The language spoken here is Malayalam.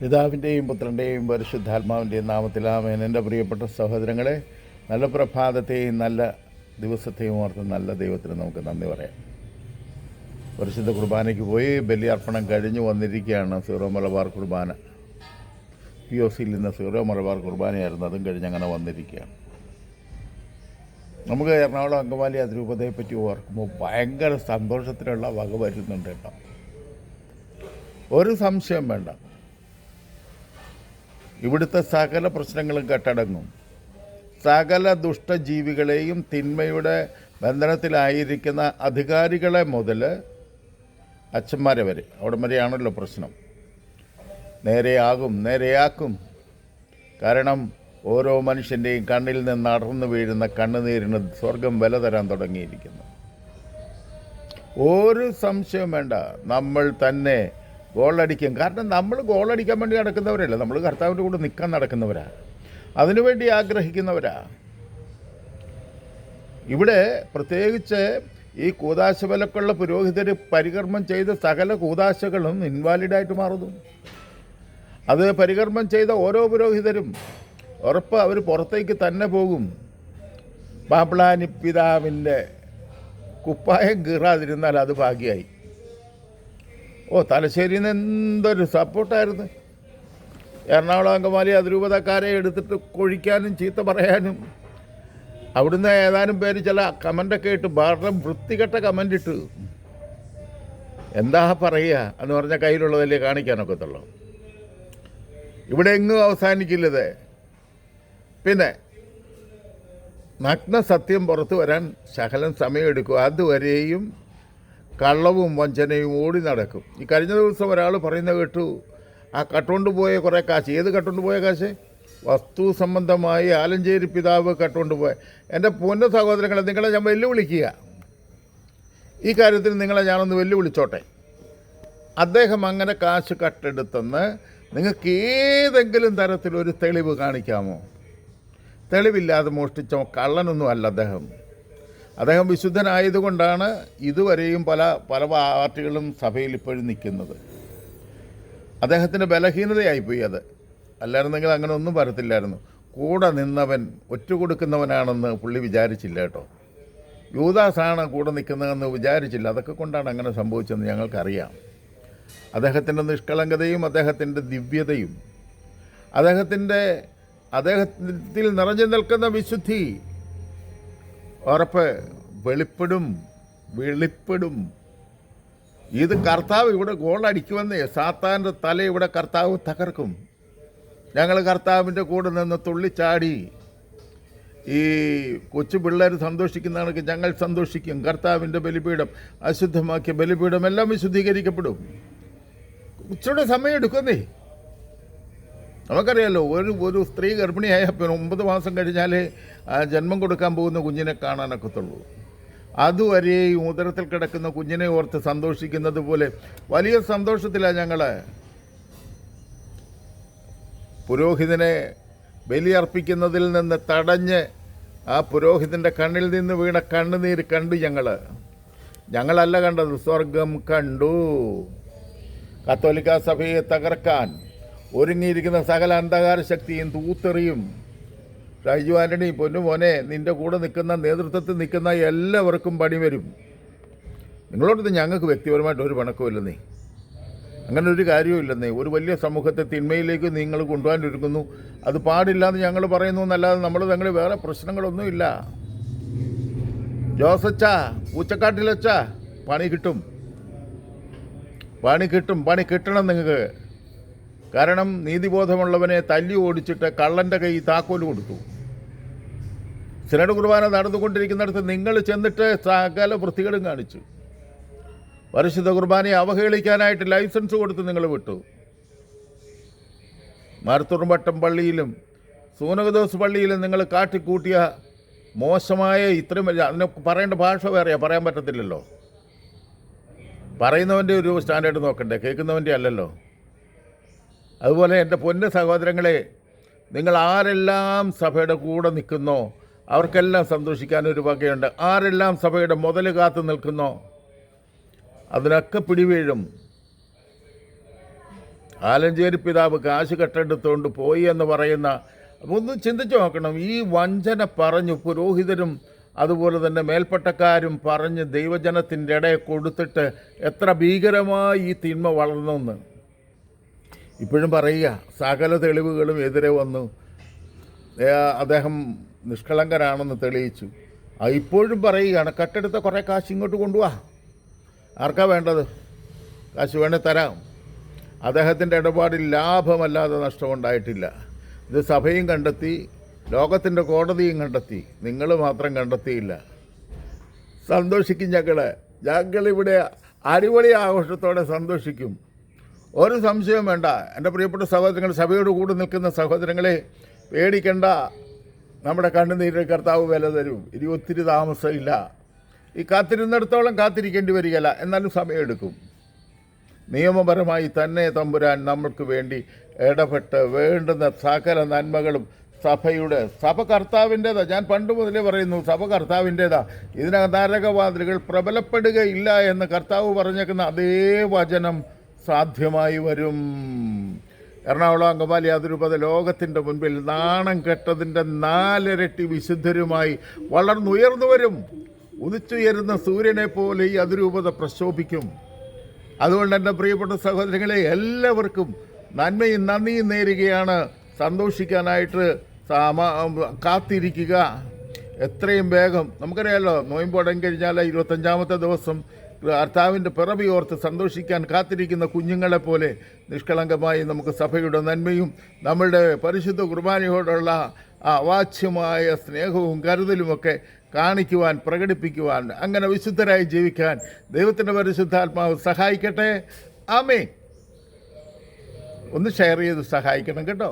പിതാവിന്റെയും പുത്രന്റെയും പരിശുദ്ധാത്മാവിന്റെയും നാമത്തിലാമേൻ എന്റെ പ്രിയപ്പെട്ട സഹോദരങ്ങളെ നല്ല പ്രഭാതത്തെയും നല്ല ദിവസത്തെയും ഓർത്ത് നല്ല ദൈവത്തിന് നമുക്ക് നന്ദി പറയാം. പരിശുദ്ധ കുർബാനയ്ക്ക് പോയി ബലിയർപ്പണം കഴിഞ്ഞു വന്നിരിക്കുകയാണ് സീറോ മലബാർ കുർബാന. പി ഒ സിയിൽ നിന്ന് സീറോ മലബാർ കുർബാനയായിരുന്നു അതും കഴിഞ്ഞ് അങ്ങനെ വന്നിരിക്കുകയാണ്. നമുക്ക് എറണാകുളം അങ്കമാലി അതിരൂപതയെ പറ്റി ഓർക്കുമ്പോൾ ഭയങ്കര സന്തോഷത്തിലുള്ള വക വരുന്നുണ്ട് കേട്ടോ. ഒരു സംശയം വേണ്ട. ഇവിടുത്തെ സകല പ്രശ്നങ്ങളും കെട്ടടങ്ങും. സകല ദുഷ്ടജീവികളെയും തിന്മയുടെ ബന്ധനത്തിലായിരിക്കുന്ന അധികാരികളെ മുതൽ അച്ഛന്മാരെ വരെ. അവിടെ വരെയാണല്ലോ പ്രശ്നം. നേരെയാകും നേരെയാക്കും. കാരണം ഓരോ മനുഷ്യന്റെയും കണ്ണിൽ നിന്ന് അടർന്നു വീഴുന്ന കണ്ണുനീരിന് സ്വർഗം വില തരാൻ തുടങ്ങിയിരിക്കുന്നു. ഒരു സംശയം വേണ്ട. നമ്മൾ തന്നെ ഗോളടിക്കും. കാരണം നമ്മൾ ഗോളടിക്കാൻ വേണ്ടി നടക്കുന്നവരല്ല? നമ്മൾ കർത്താവിന്റെ കൂടെ നിൽക്കാൻ നടക്കുന്നവരാ. അതിനുവേണ്ടി ആഗ്രഹിക്കുന്നവരാ. ഇവിടെ പ്രത്യേകിച്ച് ഈ കൂതാശ വിലക്കുള്ള പുരോഹിതർ പരികർമ്മം ചെയ്ത സകല കൂതാശകളും ഇൻവാലിഡായിട്ട് മാറുന്നു. അത് പരികർമ്മം ചെയ്ത ഓരോ പുരോഹിതരും ഉറപ്പ് അവർ പുറത്തേക്ക് തന്നെ പോകും. പിതാവിന്റെ കുപ്പായം കീറാതിരുന്നാൽ അത് ഭാഗ്യമായി ഓ തലശ്ശേരിയിൽ നിന്ന് എന്തൊരു സപ്പോർട്ടായിരുന്നു. എറണാകുളം അങ്കമാലി അതിരൂപതക്കാരെ എടുത്തിട്ട് കൊഴിക്കാനും ചീത്ത പറയാനും. അവിടുന്ന് ഏതാനും പേര് ചില കമന്റൊക്കെ ഇട്ട് വളരെ വൃത്തികെട്ട കമന്റ് ഇട്ട്. എന്താ പറയുക എന്ന് പറഞ്ഞാൽ കയ്യിലുള്ളതല്ലേ കാണിക്കാനൊക്കത്തുള്ളൂ. ഇവിടെ എങ്ങും അവസാനിക്കില്ലത്. പിന്നെ നഗ്ന സത്യം പുറത്തു വരാൻ ശകലം സമയമെടുക്കും. അതുവരെയും കള്ളവും വഞ്ചനയും ഓടി നടക്കും. ഈ കഴിഞ്ഞ ദിവസം ഒരാൾ പറയുന്ന കേട്ടു ആ കട്ടുകൊണ്ട് പോയ കുറേ കാശ്. ഏത് കട്ടുകൊണ്ട് പോയ കാശ്? വസ്തു സംബന്ധമായി ആലഞ്ചേരി പിതാവ് കട്ടുകൊണ്ട് പോയ. എന്റെ പൊന്ന സഹോദരങ്ങളെ നിങ്ങളെ ഞാൻ വെല്ലുവിളിക്കുക. ഈ കാര്യത്തിൽ നിങ്ങളെ ഞാനൊന്ന് വെല്ലുവിളിച്ചോട്ടെ. അദ്ദേഹം അങ്ങനെ കാശ് കട്ടെടുത്തെന്ന് നിങ്ങൾക്ക് ഏതെങ്കിലും തരത്തിലൊരു തെളിവ് കാണിക്കാമോ? തെളിവില്ലാതെ മോഷ്ടിച്ച കള്ളനൊന്നും അല്ല അദ്ദേഹം. അദ്ദേഹം വിശുദ്ധനായതുകൊണ്ടാണ് ഇതുവരെയും പല പല പാർട്ടികളും സഭയിൽ ഇപ്പോഴും നിൽക്കുന്നത്. അദ്ദേഹത്തിന്റെ ബലഹീനതയായിപ്പോയി അത്. അല്ലായിരുന്നെങ്കിൽ അങ്ങനെ ഒന്നും വരത്തില്ലായിരുന്നു. കൂടെ നിന്നവൻ ഒറ്റ കൊടുക്കുന്നവനാണെന്ന് പുള്ളി വിചാരിച്ചില്ല കേട്ടോ. യൂദാസാണ് കൂടെ നിൽക്കുന്നതെന്ന് വിചാരിച്ചില്ല. അതൊക്കെ കൊണ്ടാണ് അങ്ങനെ സംഭവിച്ചതെന്ന് ഞങ്ങൾക്കറിയാം. അദ്ദേഹത്തിന്റെ നിഷ്കളങ്കതയും അദ്ദേഹത്തിന്റെ ദിവ്യതയും അദ്ദേഹത്തിന്റെ അദ്ദേഹത്തിൽ നിറഞ്ഞു നിൽക്കുന്ന വിശുദ്ധി ഉറപ്പ് വെളിപ്പെടും വെളിപ്പെടും. ഇത് കർത്താവ് ഇവിടെ ഗോളടിക്കുമെന്നേ സാത്താന്റെ തല ഇവിടെ കർത്താവ് തകർക്കും. ഞങ്ങൾ കർത്താവിന്റെ കൂടെ നിന്ന് തുള്ളിച്ചാടി. ഈ കൊച്ചു പിള്ളേർ സന്തോഷിക്കുന്ന കണക്ക് ഞങ്ങൾ സന്തോഷിക്കും. കർത്താവിന്റെ ബലിപീഠം അശുദ്ധമാക്കിയ ബലിപീഠം എല്ലാം വിശുദ്ധീകരിക്കപ്പെടും. ഉച്ചയുടെ സമയം എടുക്കുന്നേ. നമുക്കറിയാലോ ഒരു ഒരു സ്ത്രീ ഗർഭിണിയായ പിന്നെ ഒമ്പത് മാസം കഴിഞ്ഞാലേ ആ ജന്മം കൊടുക്കാൻ പോകുന്ന കുഞ്ഞിനെ കാണാനൊക്കത്തുള്ളൂ. അതുവരെ ഈ ഉദരത്തിൽ കിടക്കുന്ന കുഞ്ഞിനെ ഓർത്ത് സന്തോഷിക്കുന്നത് പോലെ വലിയ സന്തോഷത്തിലാണ് ഞങ്ങൾ പുരോഹിതനെ ബലിയർപ്പിക്കുന്നതിൽ നിന്ന് തടഞ്ഞ് ആ പുരോഹിതന്റെ കണ്ണിൽ നിന്ന് വീണ കണ്ണുനീര് കണ്ടു ഞങ്ങൾ ഞങ്ങളല്ല കണ്ടത് സ്വർഗം കണ്ടു. കത്തോലിക്ക സഭയെ തകർക്കാൻ. ഒരുങ്ങിയിരിക്കുന്ന സകല അന്ധകാര ശക്തിയും തൂത്തെറിയും. ഷൈജു ആന്റണി പൊന്നു മോനെ നിന്റെ കൂടെ നിൽക്കുന്ന നേതൃത്വത്തിൽ നിൽക്കുന്ന എല്ലാവർക്കും പണി വരും. നിങ്ങളോടൊന്നും ഞങ്ങൾക്ക് വ്യക്തിപരമായിട്ട് ഒരു പണക്കമില്ലെന്നേ അങ്ങനെ ഒരു കാര്യവുമില്ലെന്നേ ഒരു വലിയ സമൂഹത്തെ തിന്മയിലേക്ക് നിങ്ങൾ കൊണ്ടുപോകാൻ ഒരുങ്ങുന്നു അത് പാടില്ല എന്ന് ഞങ്ങൾ പറയുന്നു എന്നല്ലാതെ നമ്മൾ തങ്ങൾ വേറെ പ്രശ്നങ്ങളൊന്നുമില്ല. ജോസച്ച പൂച്ചക്കാട്ടിലച്ച പണി കിട്ടും. പണി കിട്ടും പണി കിട്ടണം നിങ്ങൾക്ക്. കാരണം നീതിബോധമുള്ളവനെ തല്ലി ഓടിച്ചിട്ട് കള്ളന്റെ കൈ താക്കോൽ കൊടുത്തു. സിനഡ് കുർബാന നടന്നുകൊണ്ടിരിക്കുന്നിടത്ത് നിങ്ങൾ ചെന്നിട്ട് സകല വൃത്തികളും കാണിച്ചു. പരിശുദ്ധ കുർബാനയെ അവഹേളിക്കാനായിട്ട് ലൈസൻസ് കൊടുത്ത് നിങ്ങൾ വിട്ടു. മരത്തുറുമ്പട്ടം പള്ളിയിലും സൂനകദോസ് പള്ളിയിലും നിങ്ങൾ കാട്ടിക്കൂട്ടിയ മോശമായ ഇത്രയും വലിയ അതിനെ പറയേണ്ട ഭാഷ വേറെയാ പറയാൻ പറ്റത്തില്ലല്ലോ. പറയുന്നവന്റെ ഒരു സ്റ്റാൻഡേർഡ് നോക്കണ്ടേ കേൾക്കുന്നവന്റെ അല്ലല്ലോ. അതുപോലെ എന്റെ പൊന്ന സഹോദരങ്ങളെ നിങ്ങൾ ആരെല്ലാം സഭയുടെ കൂടെ നിൽക്കുന്നോ അവർക്കെല്ലാം സന്തോഷിക്കാൻ ഒരു വകയുണ്ട്. ആരെല്ലാം സഭയുടെ മുതൽ കാത്തു നിൽക്കുന്നോ അതിനൊക്കെ പിടിവീഴും. ആലഞ്ചേരി പിതാവ് കാശ് കെട്ടെടുത്തുകൊണ്ട് പോയി എന്ന് പറയുന്ന ഒന്ന് ചിന്തിച്ചു നോക്കണം. ഈ വഞ്ചന പറഞ്ഞു പുരോഹിതരും അതുപോലെ തന്നെ മേൽപ്പട്ടക്കാരും പറഞ്ഞ് ദൈവജനത്തിന്റെ ഇടയെ കൊടുത്തിട്ട് എത്ര ഭീകരമായി ഈ തിന്മ വളർന്നെന്ന് ഇപ്പോഴും പറയുക സകല തെളിവുകളും എതിരെ വന്നു. അദ്ദേഹം നിഷ്കളങ്കരാണെന്ന് തെളിയിച്ചു. ഇപ്പോഴും പറയുകയാണ് കട്ടെടുത്ത കുറേ കാശ് ഇങ്ങോട്ട് കൊണ്ടുപോവാ ആർക്കാ വേണ്ടത്? കാശ് വേണേൽ തരാം. അദ്ദേഹത്തിന്റെ ഇടപാടിൽ ലാഭമല്ലാതെ നഷ്ടമുണ്ടായിട്ടില്ല. ഇത് സഭയും കണ്ടെത്തി ലോകത്തിന്റെ കോടതിയും കണ്ടെത്തി. നിങ്ങൾ മാത്രം കണ്ടെത്തിയില്ല. സന്തോഷിക്കും ഞങ്ങൾ ഞങ്ങളിവിടെ അടിപൊളി ആഘോഷത്തോടെ സന്തോഷിക്കും. ഒരു സംശയവും വേണ്ട. എന്റെ പ്രിയപ്പെട്ട സഹോദരങ്ങൾ സഭയോട് കൂടെ നിൽക്കുന്ന സഹോദരങ്ങളെ പേടിക്കണ്ട. നമ്മുടെ കണ്ണുനീരിൽ കർത്താവ് വില തരും. ഇനി ഒത്തിരി താമസമില്ല. ഈ കാത്തിരുന്നിടത്തോളം കാത്തിരിക്കേണ്ടി വരികയില്ല. എന്നാലും സമയമെടുക്കും. നിയമപരമായി തന്നെ തമ്പുരാൻ നമ്മൾക്ക് വേണ്ടി ഇടപെട്ട് വേണ്ടുന്ന സകല നന്മകളും സഭയുടെ സഭ കർത്താവിന്റേതാ ഞാൻ പണ്ട് മുതലേ പറയുന്നു സഭ കർത്താവിന്റേതാ ഇതിനകം നരകവാതിലുകൾ പ്രബലപ്പെടുകയില്ല എന്ന് കർത്താവ് പറഞ്ഞേക്കുന്ന അതേ വചനം സാധ്യമായി വരും. എറണാകുളം അങ്കമാലി അതിരൂപത ലോകത്തിന്റെ മുൻപിൽ നാണം കെട്ടതിന്റെ നാലിരട്ടി വിശുദ്ധരുമായി വളർന്നുയർന്നു വരും. ഉദിച്ചുയരുന്ന സൂര്യനെ പോലെ ഈ അതിരൂപത പ്രശോഭിക്കും. അതുകൊണ്ട് എന്റെ പ്രിയപ്പെട്ട സഹോദരങ്ങളെ എല്ലാവർക്കും നന്മയും നന്ദിയും നേരുകയാണ്. സന്തോഷിക്കാനായിട്ട് കാത്തിരിക്കുക. എത്രയും വേഗം. നമുക്കറിയാമല്ലോ നോയമ്പ് അടങ്ങി കഴിഞ്ഞാൽ ഇരുപത്തഞ്ചാമത്തെ ദിവസം കർത്താവിന്റെ പിറവി ഓർത്ത് സന്തോഷിക്കാൻ കാത്തിരിക്കുന്ന കുഞ്ഞുങ്ങളെ പോലെ നിഷ്കളങ്കമായി നമുക്ക് സഭയുടെ നന്മയും നമ്മളുടെ പരിശുദ്ധ കുർബാനയോടുള്ള അവാച്യമായ സ്നേഹവും കരുതലുമൊക്കെ കാണിക്കുവാൻ പ്രകടിപ്പിക്കുവാൻ അങ്ങനെ വിശുദ്ധരായി ജീവിക്കാൻ ദൈവത്തിന്റെ പരിശുദ്ധാത്മാവ് സഹായിക്കട്ടെ. ആമേ ഒന്ന് ഷെയർ ചെയ്ത് സഹായിക്കണം കേട്ടോ.